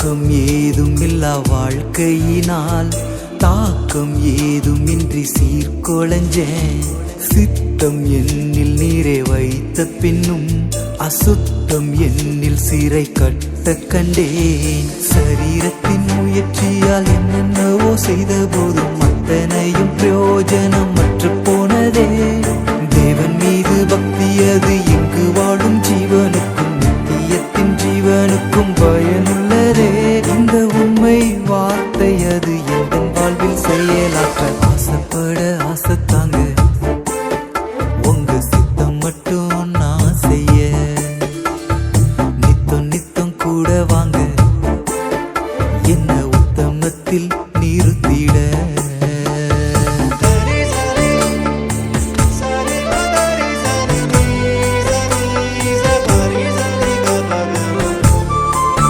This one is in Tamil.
தாக்கம் ஏதும் இல்லா வாழ்க்கையினால் தாக்கம் ஏதும் இன்றி சீர்குலைஞ்சேன். சித்தம் என்னில் நீரை வைத்த பின்னும் அசுத்தம் என்னில் சிறை கட்ட கண்டேன். சரீரத்தின் முயற்சியால் என்னென்னவோ செய்த போதும் அத்தனையும் பிரயோஜனம் பிரயோஜனமற்று போனதே. வார்த்தை அது எந்த வாழ்வில் செயலாற்ற ஆசைப்பட ஆசைத்தாங்க. உங்க சித்தம் மட்டும் நான் செய்ய. நித்தம் நித்தம் கூட வாங்க. என்ன உத்தமத்தில்